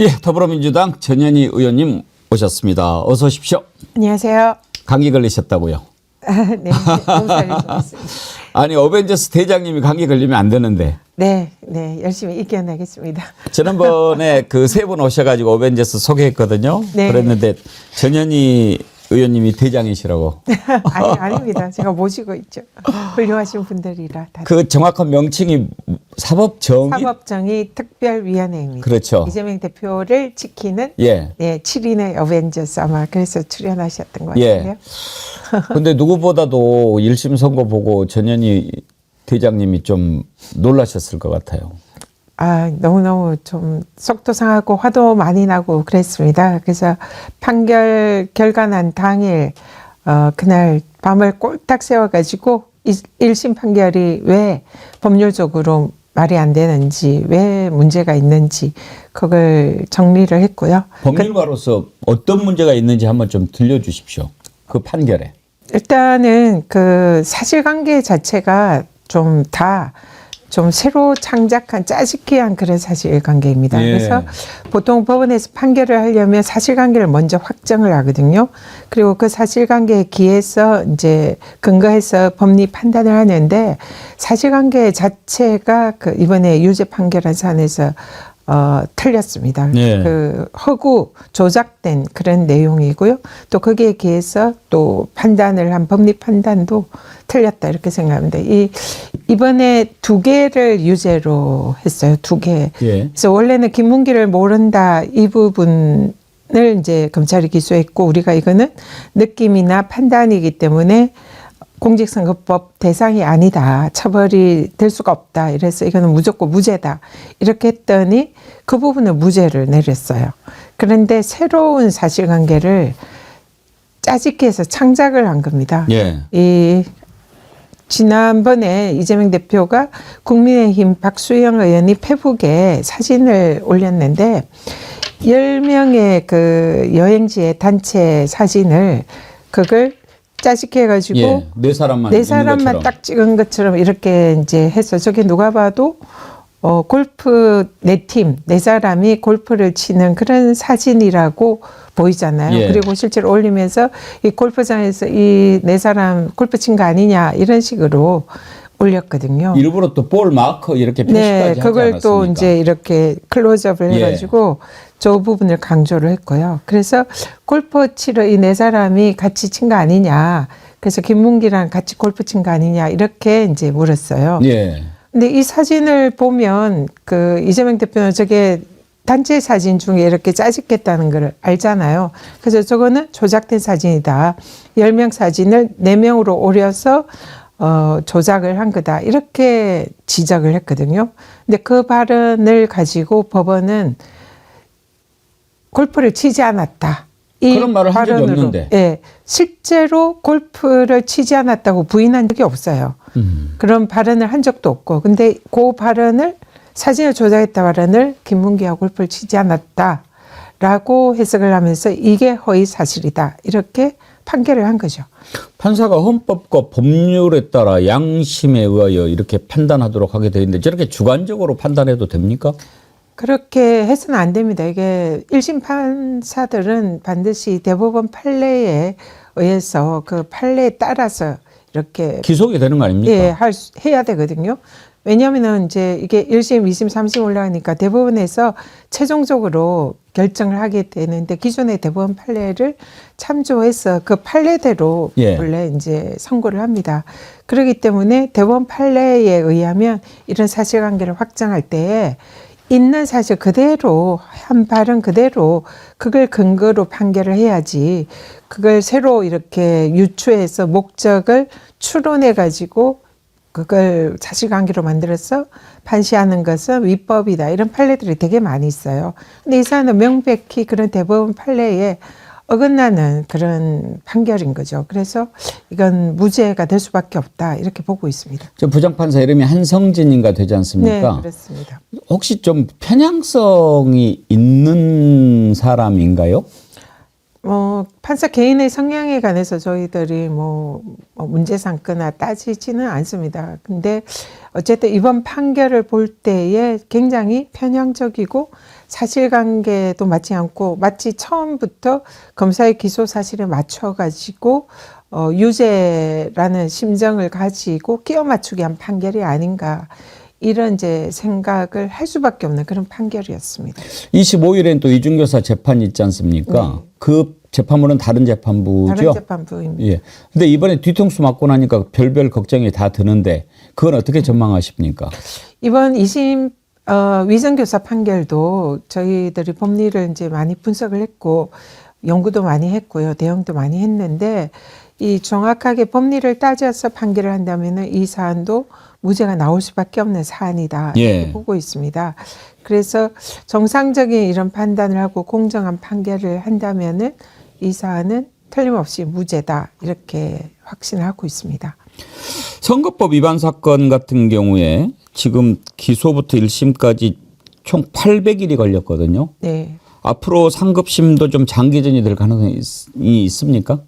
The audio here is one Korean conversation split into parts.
예, 더불어민주당 전현희 의원님 오셨습니다. 어서 오십시오. 안녕하세요. 감기 걸리셨다고요? 네, 있습니다. 아니 어벤져스 대장님이 감기 걸리면 안 되는데 네, 네, 열심히 이겨내겠습니다. 지난번에 그 세 분 오셔가지고 어벤져스 소개했거든요. 네. 그랬는데 전현희 의원님이 대장이시라고. 아니, 아닙니다. 제가 모시고 있죠. 훌륭하신 분들이라 다. 그 정확한 명칭이 사법정의 사법정의 특별위원회입니다. 그렇죠. 이재명 대표를 지키는 예. 네, 7인의 어벤져스 아마 그래서 출연하셨던 것 예. 같은데요. 근데 누구보다도 1심 선고 보고 전현희 대장님이 좀 놀라셨을 것 같아요. 아, 너무너무 좀 속도 상하고 화도 많이 나고 그랬습니다. 그래서 판결 결과 난 당일, 어, 그날 밤을 꼴딱 세워가지고 이- 1심 판결이 왜 법률적으로 말이 안 되는지, 왜 문제가 있는지, 그걸 정리를 했고요. 법률가로서 어떤 문제가 있는지 한번 좀 들려주십시오. 그 판결에. 일단은 그 사실관계 자체가 좀다 좀 새로 창작한 짜집기한 그런 사실관계입니다. 예. 그래서 보통 법원에서 판결을 하려면 사실관계를 먼저 확정을 하거든요. 그리고 그 사실관계에 기해서 이제 근거해서 법리 판단을 하는데 사실관계 자체가 그 이번에 유죄 판결한 사안에서 어, 틀렸습니다. 예. 그 허구 조작된 그런 내용이고요. 또 거기에 기해서 또 판단을 한 법리 판단도 틀렸다 이렇게 생각합니다. 이 이번에 두 개를 유죄로 했어요. 두 개. 예. 그래서 원래는 김문기를 모른다 이 부분 을 이제 검찰이 기소했고 우리가 이거는 느낌이나 판단이기 때문에 공직선거법 대상이 아니다. 처벌이 될 수가 없다. 이래서 이거는 무조건 무죄다. 이렇게 했더니 그 부분을 무죄를 내렸어요. 그런데 새로운 사실관계를 짜집기 해서 창작을 한 겁니다. 예. 이 지난번에 이재명 대표가 국민의힘 박수영 의원이 페북에 사진을 올렸는데 10명의 그 여행지의 단체 사진을 그걸 짜집기 해가지고 예. 네 사람만 네 사람만. 딱 찍은 것처럼 이렇게 이제 해서 저게 누가 봐도 어 골프 네 팀 네 사람이 골프를 치는 그런 사진이라고 보이잖아요. 예. 그리고 실제로 올리면서 이 골프장에서 이 네 사람 골프 친 거 아니냐 이런 식으로 올렸거든요. 일부러 또 볼 마커 이렇게 표시까지 네, 그걸? 또 이제 이렇게 클로즈업을 예. 해가지고 저 부분을 강조를 했고요. 그래서 골프 치러 이 네 사람이 같이 친 거 아니냐. 그래서 김문기랑 같이 골프 친 거 아니냐 이렇게 이제 물었어요. 예. 근데 이 사진을 보면 그 이재명 대표는 저게 단체 사진 중에 이렇게 짜집겠다는 걸 알잖아요. 그래서 저거는 조작된 사진이다. 10명 사진을 4명으로 오려서 어, 조작을 한 거다. 이렇게 지적을 했거든요. 근데 그 발언을 가지고 법원은 골프를 치지 않았다. 이 그런 말을 한 적이 없는데. 예, 실제로 골프를 치지 않았다고 부인한 적이 없어요. 음. 그런 발언을 한 적도 없고 근데 그 발언을 사진을 조작했다 발언을 김문기하고 골프를 치지 않았다 라고 해석을 하면서 이게 허위 사실이다 이렇게 판결을 한 거죠. 판사가 헌법과 법률에 따라 양심에 의하여 이렇게 판단하도록 하게 되어 있는데 저렇게 주관적으로 판단해도 됩니까? 그렇게 해서는 안 됩니다. 이게 1심 판사들은 반드시 대법원 판례에 의해서 그 판례에 따라서 이렇게 기소가 되는 거 아닙니까? 예, 할, 수- 해야 되거든요. 왜냐하면은 이제 이게 1심, 2심, 3심 올라가니까 대법원에서 최종적으로 결정을 하게 되는데 기존의 대법원 판례를 참조해서 그 판례대로 예. 원래 이제 선고를 합니다. 그렇기 때문에 대법원 판례에 의하면 이런 사실관계를 확정할 때에 있는 사실 그대로 한 발은 그대로 그걸 근거로 판결을 해야지 그걸 새로 이렇게 유추해서 목적을 추론해 가지고 그걸 사실관계로 만들어서 판시하는 것은 위법이다 이런 판례들이 되게 많이 있어요. 근데 이 사안은 명백히 그런 대법원 판례에 어긋나는 그런 판결인 거죠. 그래서 이건 무죄가 될 수밖에 없다 이렇게 보고 있습니다. 저 부장판사 이름이 한성진인가 되지 네, 않습니까? 그렇습니다. 혹시 좀 편향성이 있는 사람인가요? 뭐 판사 개인의 성향에 관해서 저희들이 뭐, 뭐 문제 삼거나 따지지는 않습니다. 근데 어쨌든 이번 판결을 볼 때에 굉장히 편향적이고 사실관계도 맞지 않고 마치 처음부터 검사의 기소 사실에 맞춰가지고 어, 유죄라는 심정을 가지고 끼워 맞추기 한 판결이 아닌가 이런 이제 생각을 할 수밖에 없는 그런 판결이었습니다. 25일엔 또 이중교사 재판이 있지 않습니까? 그 재판부는 다른 재판부죠. 네. 다른 재판부입니다. 예. 근데 이번에 뒤통수 맞고 나니까 별별 걱정이 다 드는데 그건 어떻게 전망하십니까? 이번 2심 어, 위정교사 판결도 저희들이 법리를 이제 많이 분석을 했고 연구도 많이 했고요. 대응도 많이 했는데 이 정확하게 법리를 따져서 판결을 한다면은 이 사안도 무죄가 나올 수밖에 없는 사안이다 예. 이렇게 보고 있습니다. 그래서 정상적인 이런 판단을 하고 공정한 판결을 한다면은 이 사안은 틀림없이 무죄다 이렇게 확신을 하고 있습니다. 선거법 위반 사건 같은 경우에 지금 기소부터 1심까지 총 800일이 걸렸거든요. 네. 앞으로 상급심도 좀 장기전이 될 가능성이 있, 있습니까?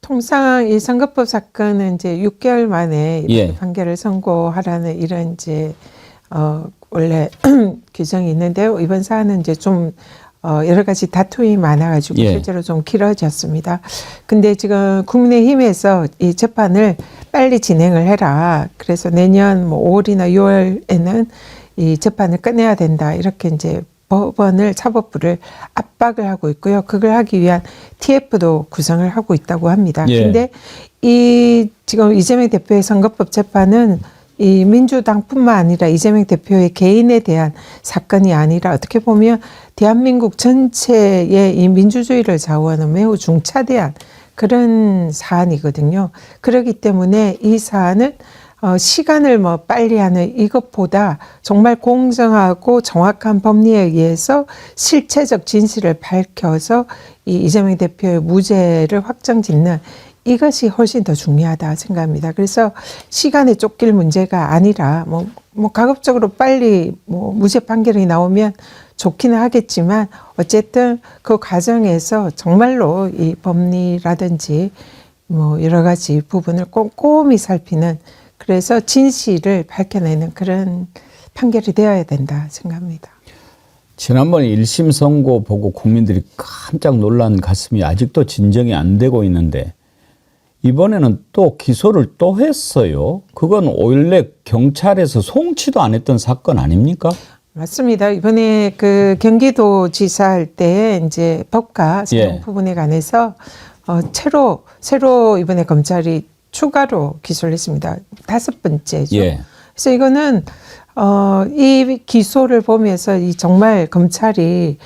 통상 이 선거법 사건은 이제 6개월 만에 예. 판결을 선고하라는 이런 이제 어 원래 규정이 있는데요. 이번 사안은 이제 좀 어, 여러 가지 다툼이 많아가지고 예. 실제로 좀 길어졌습니다. 근데 지금 국민의힘에서 이 재판을 빨리 진행을 해라. 그래서 내년 뭐 5월이나 6월에는 이 재판을 끝내야 된다. 이렇게 이제 법원을 사법부를 압박을 하고 있고요. 그걸 하기 위한 TF도 구성을 하고 있다고 합니다. 예. 근데 이 지금 이재명 대표의 선거법 재판은 이 민주당뿐만 아니라 이재명 대표의 개인에 대한 사건이 아니라 어떻게 보면 대한민국 전체의 이 민주주의를 좌우하는 매우 중차대한 그런 사안이거든요. 그렇기 때문에 이 사안은 어, 시간을 뭐 빨리 하는 이것보다 정말 공정하고 정확한 법리에 의해서 실체적 진실을 밝혀서 이 이재명 대표의 무죄를 확정 짓는 이것이 훨씬 더 중요하다 생각합니다. 그래서 시간에 쫓길 문제가 아니라 뭐, 뭐 가급적으로 빨리 뭐 무죄 판결이 나오면 좋기는 하겠지만 어쨌든 그 과정에서 정말로 이 법리라든지 뭐 여러 가지 부분을 꼼꼼히 살피는 그래서 진실을 밝혀내는 그런 판결이 되어야 된다 생각합니다. 지난번에 1심 선고 보고 국민들이 깜짝 놀란 가슴이 아직도 진정이 안 되고 있는데 이번에는 또 기소를 또 했어요. 그건 원래 경찰에서 송치도 안 했던 사건 아닙니까? 맞습니다. 이번에 그 경기도 지사 할 때 이제 법과 사용 예. 부분에 관해서 어, 새로 새로 이번에 검찰이 추가로 기소를 했습니다. 다섯 번째죠. 예. 그래서 이거는 어, 이 기소를 보면서 이 정말 검찰이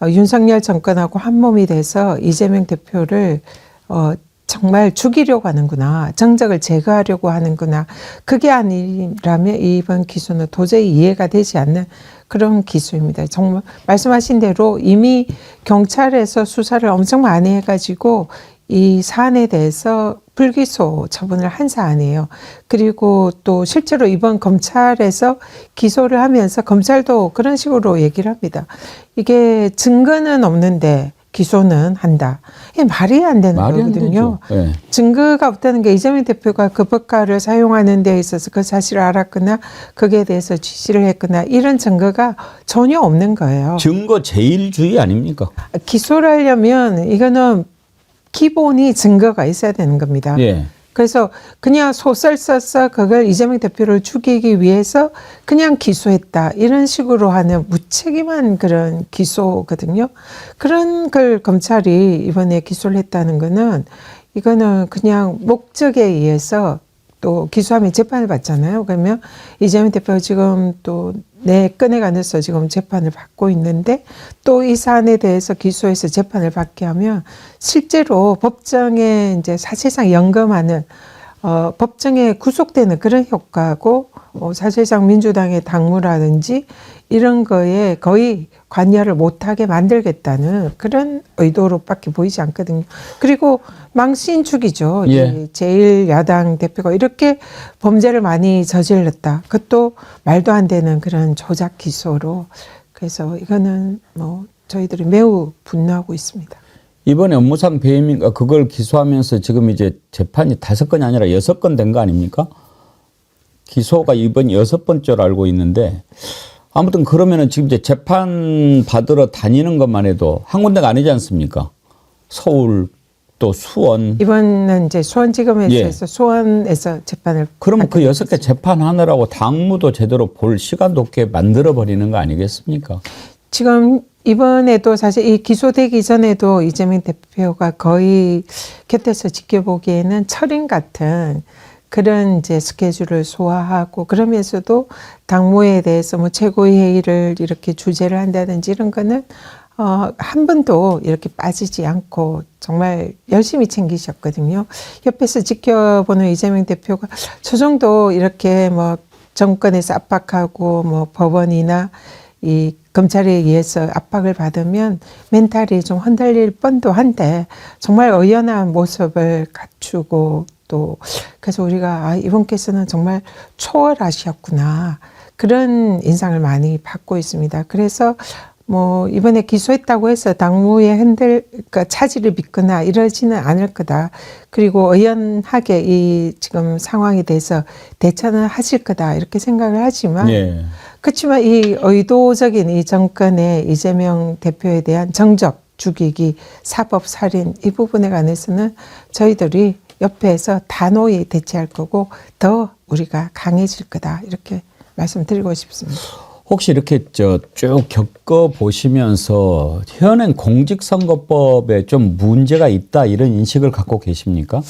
어, 윤석열 정권하고 한 몸이 돼서 이재명 대표를 어, 정말 죽이려고 하는구나. 정적을 제거하려고 하는구나. 그게 아니라면 이번 기소는 도저히 이해가 되지 않는 그런 기소입니다. 정말 말씀하신 대로 이미 경찰에서 수사를 엄청 많이 해가지고 이 사안에 대해서 불기소 처분을 한 사안이에요. 그리고 또 실제로 이번 검찰에서 기소를 하면서 검찰도 그런 식으로 얘기를 합니다. 이게 증거는 없는데 기소는 한다. 이게 말이 안 되는 말이 안 거거든요. 예. 증거가 없다는 게 이재명 대표가 그 법과를 사용하는 데 있어서 그 사실을 알았거나 거기에 대해서 지시를 했거나 이런 증거가 전혀 없는 거예요. 증거 제일주의 아닙니까? 기소를 하려면 이거는 기본이 증거가 있어야 되는 겁니다. 예. 그래서 그냥 소설 써서 그걸 이재명 대표를 죽이기 위해서 그냥 기소했다. 이런 식으로 하는 무책임한 그런 기소거든요. 그런 걸 검찰이 이번에 기소를 했다는 거는 이거는 그냥 목적에 의해서 또 기소하면 재판을 받잖아요. 그러면 이재명 대표가 지금 또 내 건에 관해서 지금 재판을 받고 있는데 또 이 사안에 대해서 기소해서 재판을 받게 하면 실제로 법정에 이제 사실상 연금하는 어, 법정에 구속되는 그런 효과고 어, 사실상 민주당의 당무라든지 이런 거에 거의 관여를 못하게 만들겠다는 그런 의도로밖에 보이지 않거든요. 그리고 망신축이죠. 예. 이 제일 야당 대표가 이렇게 범죄를 많이 저질렀다. 그것도 말도 안 되는 그런 조작 기소로 그래서 이거는 뭐 저희들이 매우 분노하고 있습니다. 이번에 업무상 배임인가 그걸 기소하면서 지금 이제 재판이 다섯 건이 아니라 여섯 건 된 거 아닙니까? 기소가 이번 여섯 번째로 알고 있는데 아무튼 그러면은 지금 이제 재판 받으러 다니는 것만 해도 한 군데가 아니지 않습니까? 서울 또 수원. 이번은 이제 수원지검에서 예. 수원에서 재판을 그러면 그 여섯 개 재판하느라고 당무도 제대로 볼 시간도 없게 만들어 버리는 거 아니겠습니까? 지금 이번에도 사실 이 기소되기 전에도 이재명 대표가 거의 곁에서 지켜보기에는 철인 같은 그런 이제 스케줄을 소화하고 그러면서도 당무에 대해서 뭐 최고회의를 이렇게 주재를 한다든지 이런 거는 어, 한 번도 이렇게 빠지지 않고 정말 열심히 챙기셨거든요. 옆에서 지켜보는 이재명 대표가 저 정도 이렇게 뭐 정권에서 압박하고 뭐 법원이나 이 검찰에 의해서 압박을 받으면 멘탈이 좀 흔들릴 뻔도 한데 정말 의연한 모습을 갖추고 또 그래서 우리가 아, 이분께서는 정말 초월하셨구나 그런 인상을 많이 받고 있습니다. 그래서 뭐 이번에 기소했다고 해서 당무에 흔들 그러니까 차질을 빚거나 이러지는 않을 거다. 그리고 의연하게 이 지금 상황에 대해서 대처는 하실 거다 이렇게 생각을 하지만 예. 그렇지만 이 의도적인 이 정권의 이재명 대표에 대한 정적 죽이기 사법 살인 이 부분에 관해서는 저희들이 옆에서 단호히 대처할 거고 더 우리가 강해질 거다 이렇게 말씀드리고 싶습니다. 혹시 이렇게 저 쭉 겪어 보시면서 현행 공직선거법에 좀 문제가 있다 이런 인식을 갖고 계십니까?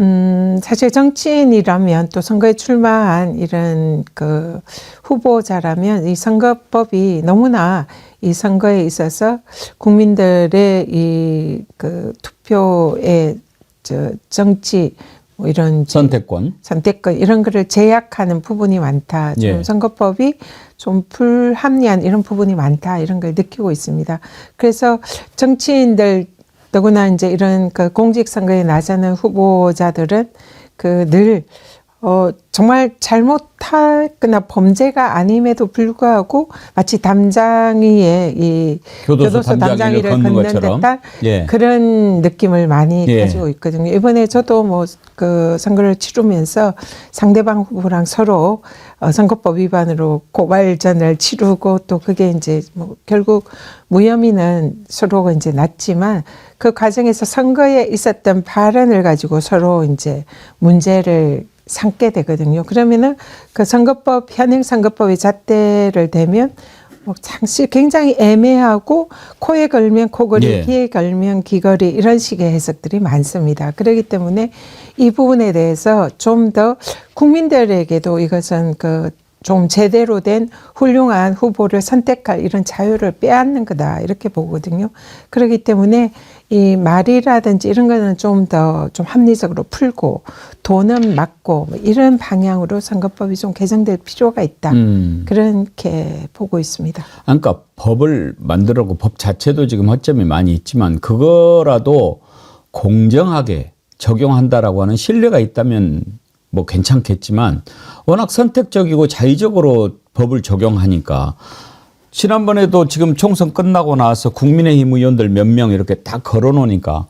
음, 사실 정치인이라면 또 선거에 출마한 이런 그 후보자라면 이 선거법이 너무나 이 선거에 있어서 국민들의 이 그 투표의 저 정치 뭐 이런 선택권. 선택권 이런 거를 제약하는 부분이 많다. 좀 예. 선거법이 좀 불합리한 이런 부분이 많다. 이런 걸 느끼고 있습니다. 그래서 정치인들 더구나 이제 이런 그 공직선거에 나서는 후보자들은 그늘 어, 정말 잘못하거나 범죄가 아님에도 불구하고 마치 담장이에 이 교도소 담장이를 걷는 것처럼. 듯한 예. 그런 느낌을 많이 예. 가지고 있거든요. 이번에 저도 뭐 그 선거를 치르면서 상대방 후보랑 서로 어, 선거법 위반으로 고발전을 치르고 또 그게 이제 뭐 결국 무혐의는 서로가 이제 났지만 그 과정에서 선거에 있었던 발언을 가지고 서로 이제 문제를 삼게 되거든요. 그러면은 그 선거법 현행 선거법의 잣대를 대면 뭐 상시 굉장히 애매하고 코에 걸면 코걸이, 예. 귀에 걸면 귀걸이 이런 식의 해석들이 많습니다. 그렇기 때문에 이 부분에 대해서 좀 더 국민들에게도 이것은 그 좀 제대로 된 훌륭한 후보를 선택할 이런 자유를 빼앗는 거다 이렇게 보거든요. 그렇기 때문에 이 말이라든지 이런 거는 좀더좀 합리적으로 풀고 돈은 막고 뭐 이런 방향으로 선거법이 좀 개정될 필요가 있다. 음. 그렇게 보고 있습니다. 그러니까 법을 만들고 법 자체도 지금 허점이 많이 있지만 그거라도 공정하게 적용한다라고 하는 신뢰가 있다면 뭐 괜찮겠지만 워낙 선택적이고 자의적으로 법을 적용하니까 지난번에도 지금 총선 끝나고 나서 국민의힘 의원들 몇 명 이렇게 딱 걸어놓으니까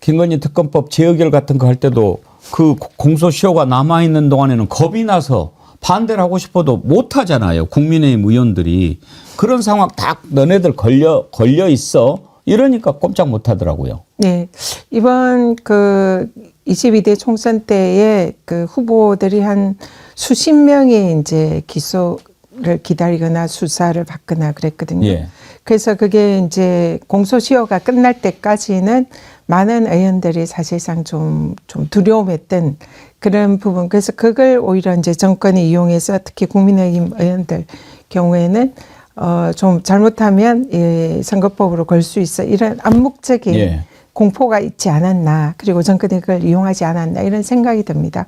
김건희 특검법 재의결 같은 거 할 때도 그 공소시효가 남아있는 동안에는 겁이 나서 반대를 하고 싶어도 못 하잖아요. 국민의힘 의원들이. 그런 상황 딱 너네들 걸려, 걸려 있어. 이러니까 꼼짝 못 하더라고요. 네. 이번 그 22대 총선 때에 그 후보들이 한 수십 명이 이제 기소 를 기다리거나 수사를 받거나 그랬거든요. 예. 그래서 그게 이제 공소시효가 끝날 때까지는 많은 의원들이 사실상 좀, 좀 두려움했던 그런 부분. 그래서 그걸 오히려 이제 정권이 이용해서 특히 국민의힘 의원들 경우에는 어, 좀 잘못하면 이 선거법으로 걸 수 있어. 이런 암묵적인 예. 공포가 있지 않았나. 그리고 정권이 그걸 이용하지 않았나. 이런 생각이 듭니다.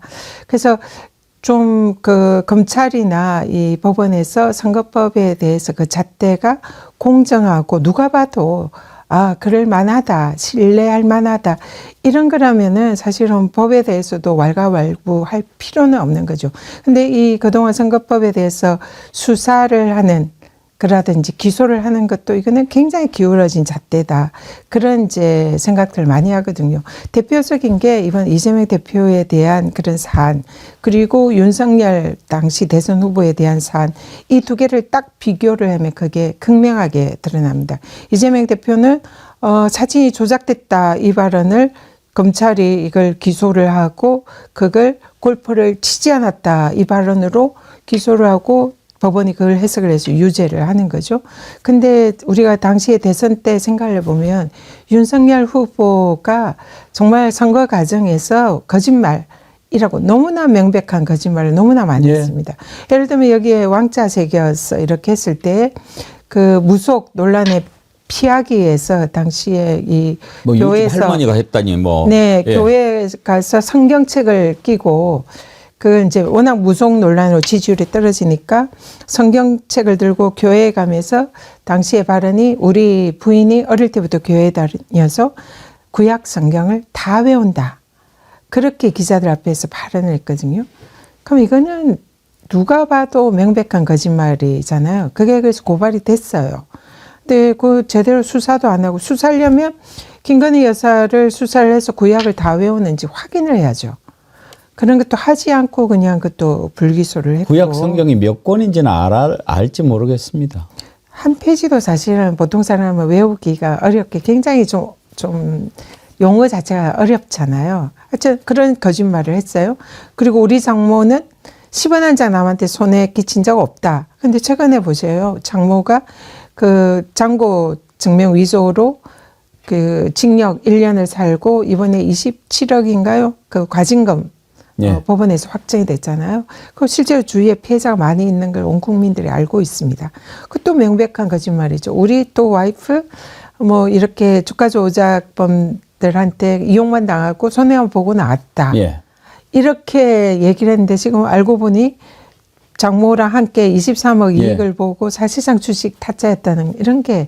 그래서 좀 그 검찰이나 이 법원에서 선거법에 대해서 그 잣대가 공정하고 누가 봐도 아, 그럴 만하다, 신뢰할 만하다. 이런 거라면은 사실은 법에 대해서도 왈가왈부 할 필요는 없는 거죠. 근데 이 그동안 선거법에 대해서 수사를 하는 그라든지 기소를 하는 것도 이거는 굉장히 기울어진 잣대다. 그런 이제 생각들 많이 하거든요. 대표적인 게 이번 이재명 대표에 대한 그런 사안, 그리고 윤석열 당시 대선 후보에 대한 사안, 이 두 개를 딱 비교를 하면 그게 극명하게 드러납니다. 이재명 대표는 어, 사진이 조작됐다 이 발언을 검찰이 이걸 기소를 하고 그걸 골프를 치지 않았다 이 발언으로 기소를 하고 법원이 그걸 해석을 해서 유죄를 하는 거죠. 근데 우리가 당시에 대선 때 생각을 해보면 윤석열 후보가 정말 선거 과정에서 거짓말 이라고 너무나 명백한 거짓말을 너무나 많이 예. 했습니다. 예를 들면 여기에 왕자 새겨서 이렇게 했을 때 그 무속 논란에 피하기 위해서 당시에 이 뭐 교회에서 할머니가 했다니 뭐. 네, 예. 교회에 가서 성경책을 끼고 그 이제 워낙 무속 논란으로 지지율이 떨어지니까 성경책을 들고 교회에 가면서 당시의 발언이 우리 부인이 어릴 때부터 교회에 다녀서 구약 성경을 다 외운다. 그렇게 기자들 앞에서 발언을 했거든요. 그럼 이거는 누가 봐도 명백한 거짓말이잖아요. 그게 그래서 고발이 됐어요. 근데 그 제대로 수사도 안 하고 수사하려면 김건희 여사를 수사를 해서 구약을 다 외우는지 확인을 해야죠. 그런 것도 하지 않고 그냥 그것도 불기소를 했고 구약 성경이 몇 권인지는 알아, 알지 모르겠습니다. 한 페이지도 사실은 보통 사람은 외우기가 어렵게 굉장히 좀, 좀 용어 자체가 어렵잖아요. 하여튼 그런 거짓말을 했어요. 그리고 우리 장모는 10원 한 장 남한테 손에 끼친 적 없다. 근데 최근에 보세요. 장모가 그 장고 증명 위조로 그 징역 1년을 살고 이번에 27억인가요? 그 과징금 예. 어, 법원에서 확정이 됐잖아요. 그 실제로 주위에 피해자가 많이 있는 걸 온 국민들이 알고 있습니다. 그것도 명백한 거짓말이죠. 우리 또 와이프 뭐 이렇게 주가 조작범들한테 이용만 당하고 손해만 보고 나왔다. 예. 이렇게 얘기를 했는데 지금 알고 보니 장모랑 함께 23억 예. 이익을 보고 사실상 주식 타짜였다는 이런 게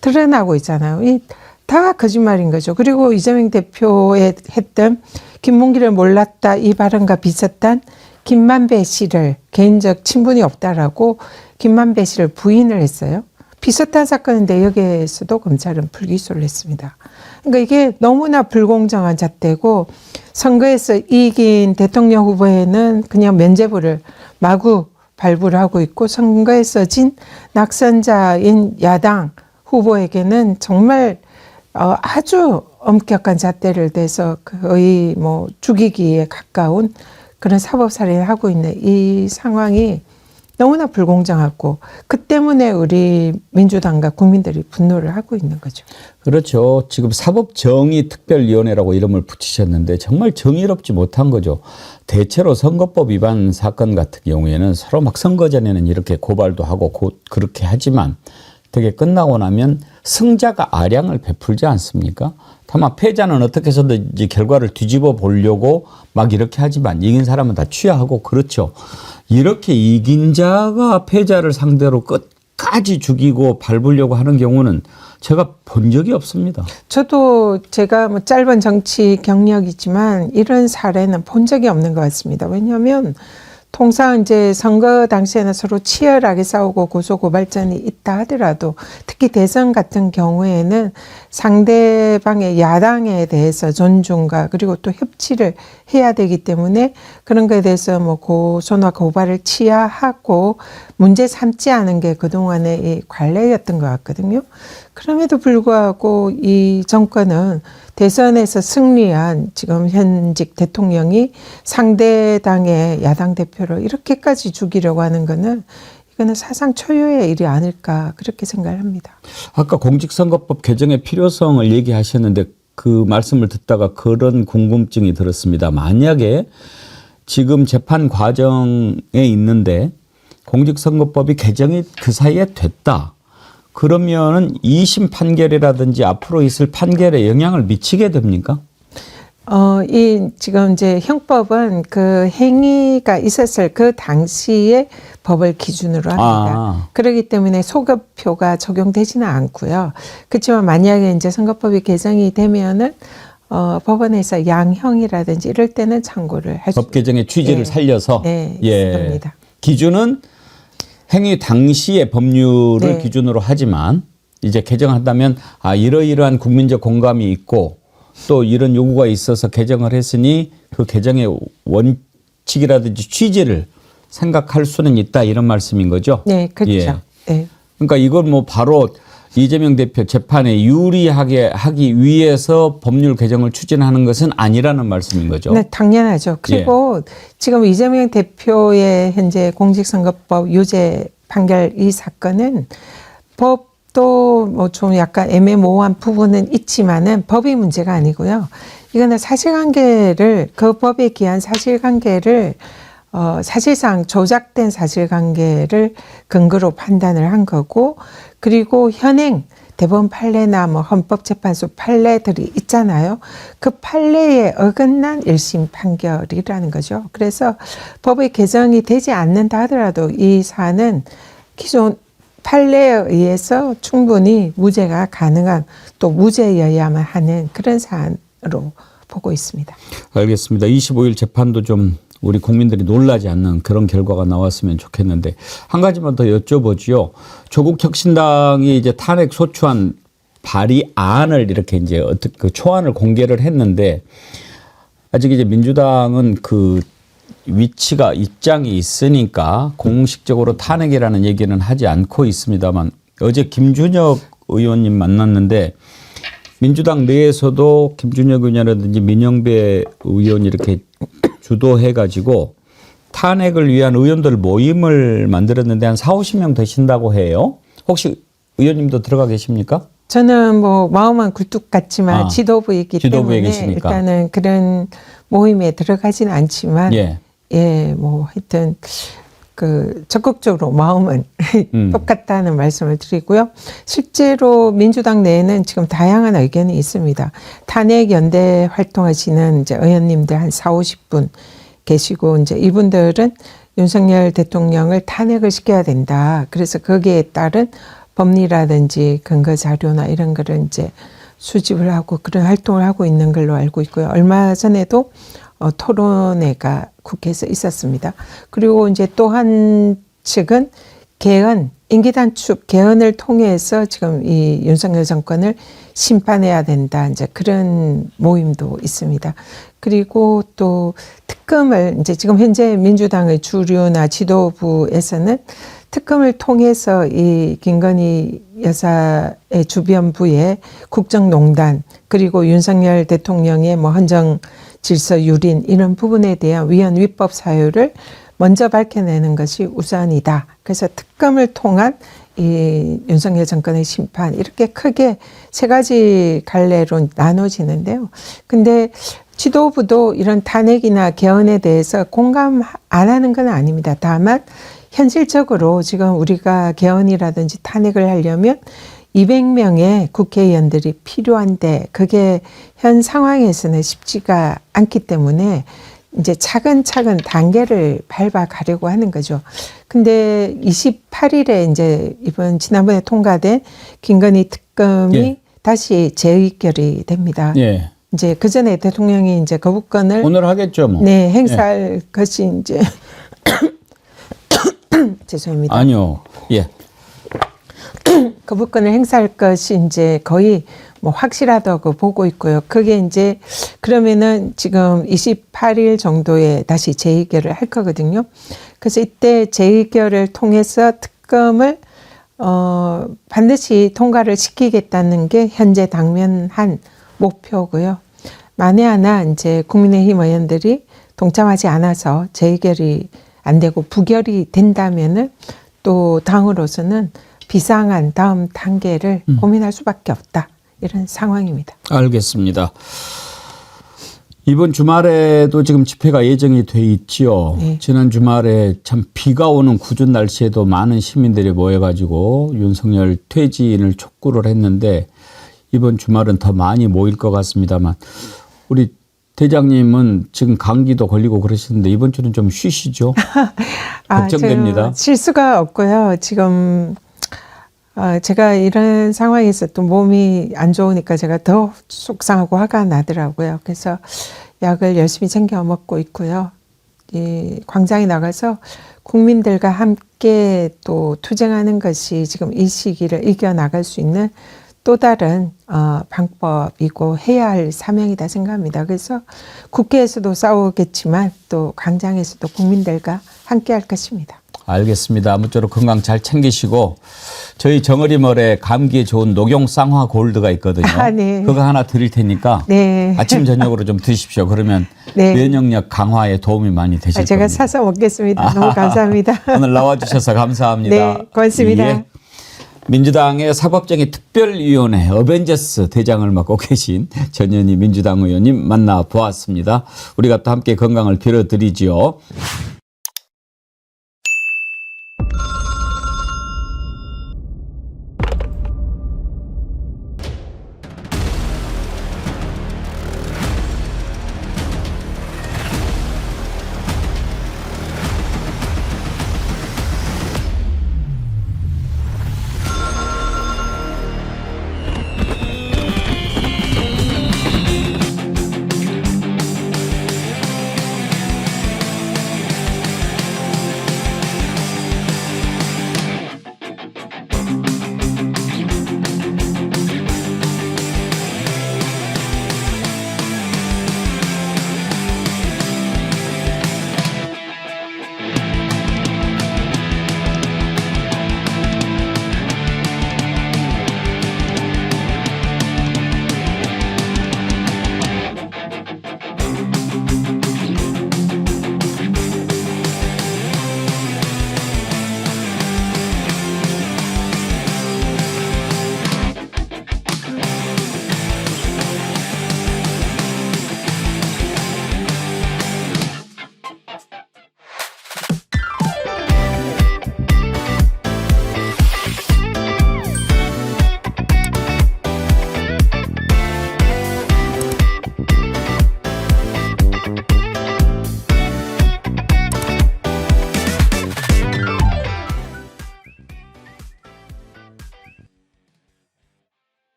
드러나고 있잖아요. 이 다 거짓말인 거죠. 그리고 이재명 대표의 했던 김문기를 몰랐다 이 발언과 비슷한 김만배 씨를 개인적 친분이 없다라고 김만배 씨를 부인을 했어요. 비슷한 사건인데 여기에서도 검찰은 불기소를 했습니다. 그러니까 이게 너무나 불공정한 잣대고 선거에서 이긴 대통령 후보에는 그냥 면죄부를 마구 발부를 하고 있고 선거에서 진 낙선자인 야당 후보에게는 정말 어, 아주 엄격한 잣대를 대서 거의 뭐 죽이기에 가까운 그런 사법 살인을 하고 있는 이 상황이 너무나 불공정하고 그 때문에 우리 민주당과 국민들이 분노를 하고 있는 거죠. 그렇죠. 지금 사법정의특별위원회라고 이름을 붙이셨는데 정말 정의롭지 못한 거죠. 대체로 선거법 위반 사건 같은 경우에는 서로 막 선거 전에는 이렇게 고발도 하고 고, 그렇게 하지만 되게 끝나고 나면 승자가 아량을 베풀지 않습니까? 다만 패자는 어떻게 해서든지 결과를 뒤집어 보려고 막 이렇게 하지만 이긴 사람은 다 취하하고 그렇죠. 이렇게 이긴 자가 패자를 상대로 끝까지 죽이고 밟으려고 하는 경우는 제가 본 적이 없습니다. 저도 제가 뭐 짧은 정치 경력이지만 이런 사례는 본 적이 없는 것 같습니다. 왜냐하면 통상 이제 선거 당시에는 서로 치열하게 싸우고 고소 고발전이 있다 하더라도 특히 대선 같은 경우에는 상대방의 야당에 대해서 존중과 그리고 또 협치를 해야 되기 때문에 그런 거에 대해서 뭐 고소나 고발을 취하하고 문제 삼지 않은 게 그동안의 이 관례였던 것 같거든요. 그럼에도 불구하고 이 정권은 대선에서 승리한 지금 현직 대통령이 상대 당의 야당 대표를 이렇게까지 죽이려고 하는 거는 이거는 사상 초유의 일이 아닐까 그렇게 생각을 합니다. 아까 공직선거법 개정의 필요성을 얘기하셨는데 그 말씀을 듣다가 그런 궁금증이 들었습니다. 만약에 지금 재판 과정에 있는데 공직선거법이 개정이 그 사이에 됐다. 그러면은 2심 판결이라든지 앞으로 있을 판결에 영향을 미치게 됩니까? 어, 이 지금 이제 형법은 그 행위가 있었을 그 당시의 법을 기준으로 합니다. 아. 그렇기 때문에 소급표가 적용되지는 않고요. 그렇지만 만약에 이제 선거법이 개정이 되면은 어, 법원에서 양형이라든지 이럴 때는 참고를 할 수. 법 개정의 취지를 네. 살려서 네, 예. 있습니다. 기준은 행위 당시의 법률을 네. 기준으로 하지만 이제 개정한다면 아 이러이러한 국민적 공감이 있고 또 이런 요구가 있어서 개정을 했으니 그 개정의 원칙이라든지 취지를 생각할 수는 있다 이런 말씀인 거죠. 네, 그렇죠. 예. 네. 그러니까 이건 뭐 바로 이재명 대표 재판에 유리하게 하기 위해서 법률 개정을 추진하는 것은 아니라는 말씀인 거죠. 네, 당연하죠. 그리고 예. 지금 이재명 대표의 현재 공직선거법 유죄 판결 이 사건은 법도 뭐 좀 약간 애매모호한 부분은 있지만은 법이 문제가 아니고요. 이거는 사실관계를 그 법에 기한 사실관계를 어, 사실상 조작된 사실관계를 근거로 판단을 한 거고, 그리고 현행 대법원 판례나 뭐 헌법재판소 판례들이 있잖아요. 그 판례에 어긋난 1심 판결이라는 거죠. 그래서 법의 개정이 되지 않는다 하더라도 이 사안은 기존 판례에 의해서 충분히 무죄가 가능한 또 무죄여야만 하는 그런 사안으로 보고 있습니다. 알겠습니다. 25일 재판도 좀 우리 국민들이 놀라지 않는 그런 결과가 나왔으면 좋겠는데 한 가지만 더 여쭤보지요. 조국 혁신당이 이제 탄핵 소추안 발의 안을 이렇게 이제 어떻게 그 초안을 공개를 했는데 아직 이제 민주당은 그 위치가 입장이 있으니까 공식적으로 탄핵이라는 얘기는 하지 않고 있습니다만 어제 김준혁 의원님 만났는데 민주당 내에서도 김준혁 의원이라든지 민영배 의원이 이렇게 주도해 가지고 탄핵을 위한 의원들 모임을 만들었는데 한 4, 50명 되신다고 해요. 혹시 의원님도 들어가 계십니까? 저는 뭐 마음은 굴뚝 같지만 아, 지도부이기 지도부에 때문에 계시니까. 일단은 그런 모임에 들어가지는 않지만 예. 예, 뭐 하여튼 그 적극적으로 마음은 음. 똑같다는 말씀을 드리고요. 실제로 민주당 내에는 지금 다양한 의견이 있습니다. 탄핵 연대 활동하시는 이제 의원님들 한 4, 50분 계시고 이제 이분들은 윤석열 대통령을 탄핵을 시켜야 된다. 그래서 거기에 따른 법리라든지 근거 자료나 이런 거를 이제 수집을 하고 그런 활동을 하고 있는 걸로 알고 있고요. 얼마 전에도 어, 토론회가 국회에서 있었습니다. 그리고 이제 또 한 측은 개헌, 임기 단축 개헌을 통해서 지금 이 윤석열 정권을 심판해야 된다. 이제 그런 모임도 있습니다. 그리고 또 특검을 이제 지금 현재 민주당의 주류나 지도부에서는 특검을 통해서 이 김건희 여사의 주변부에 국정농단 그리고 윤석열 대통령의 뭐 헌정 질서 유린 이런 부분에 대한 위헌 위법 사유를 먼저 밝혀내는 것이 우선이다. 그래서 특검을 통한 이 윤석열 정권의 심판 이렇게 크게 세 가지 갈래로 나눠지는데요. 근데 지도부도 이런 탄핵이나 개헌에 대해서 공감 안 하는 건 아닙니다. 다만 현실적으로 지금 우리가 개헌이라든지 탄핵을 하려면 200명의 국회의원들이 필요한데 그게 현 상황에서는 쉽지가 않기 때문에 이제 차근차근 단계를 밟아 가려고 하는 거죠. 근데 28일에 이제 이번 지난번에 통과된 김건희 특검이 예. 다시 재의결이 됩니다. 예. 이제 그 전에 대통령이 이제 거부권을 오늘 하겠죠, 뭐. 네 행사할 것이 이제 죄송합니다. 아니요. 예. 거부권을 행사할 것이 이제 거의 뭐 확실하다고 보고 있고요. 그게 이제 그러면은 지금 28일 정도에 다시 재의결을 할 거거든요. 그래서 이때 재의결을 통해서 특검을 어 반드시 통과를 시키겠다는 게 현재 당면한 목표고요. 만에 하나 이제 국민의힘 의원들이 동참하지 않아서 재의결이 안 되고 부결이 된다면은 또 당으로서는 비상한 다음 단계를 고민할 수밖에 없다. 이런 상황입니다. 알겠습니다. 이번 주말에도 지금 집회가 예정이 돼 있지요. 네. 지난 주말에 참 비가 오는 궂은 날씨에도 많은 시민들이 모여가지고 윤석열 퇴진을 촉구를 했는데 이번 주말은 더 많이 모일 것 같습니다만 우리 대장님은 지금 감기도 걸리고 그러시는데 이번 주는 좀 쉬시죠. 걱정됩니다. 아, 쉴 수가 없고요. 지금 어, 제가 이런 상황에서 또 몸이 안 좋으니까 제가 더 속상하고 화가 나더라고요. 그래서 약을 열심히 챙겨 먹고 있고요. 이 광장에 나가서 국민들과 함께 또 투쟁하는 것이 지금 이 시기를 이겨 나갈 수 있는 또 다른 어, 방법이고 해야 할 사명이다 생각합니다. 그래서 국회에서도 싸우겠지만 또 광장에서도 국민들과 함께 할 것입니다. 알겠습니다. 아무쪼록 건강 잘 챙기시고 저희 정어리멀에 감기에 좋은 녹용 쌍화 골드가 있거든요. 아, 네. 그거 하나 드릴 테니까 네. 아침 저녁으로 좀 드십시오. 그러면 네. 면역력 강화에 도움이 많이 되실 아, 제가 겁니다. 사서 먹겠습니다. 너무 감사합니다. 오늘 나와주셔서 감사합니다. 네, 고맙습니다. 예. 민주당의 사법정의 특별위원회 어벤져스 대장을 맡고 계신 전현희 민주당 의원님 만나 보았습니다. 우리가 또 함께 건강을 빌어드리지요.